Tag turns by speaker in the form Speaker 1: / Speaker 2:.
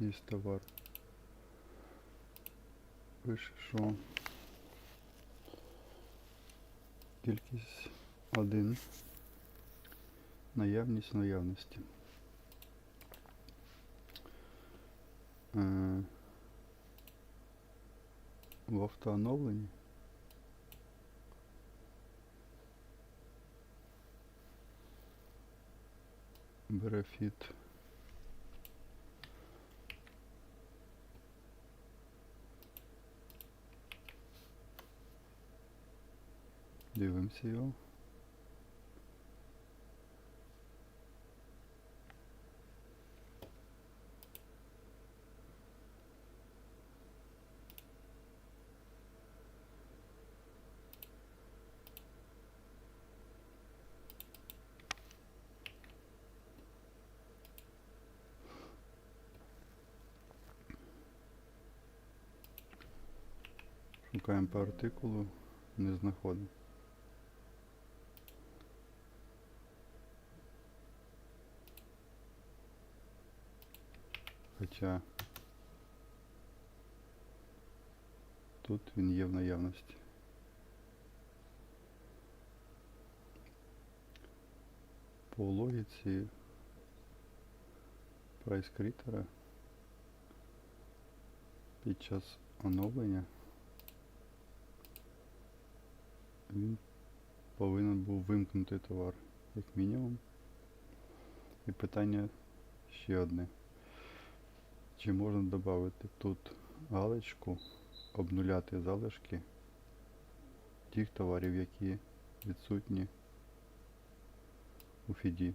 Speaker 1: Є товар. Пише, що кількість один. Наявність наявності. Е, в автооновленні Берефіт. Дивимося його. Шукаємо по артикулу, не знаходимо. Хоча тут він є в наявності. По логіці прайс крітера під час оновлення він повинен був вимкнути товар, як мінімум. І питання ще одне. Чи можна додати тут галочку, обнуляти залишки тих товарів, які відсутні у фіді.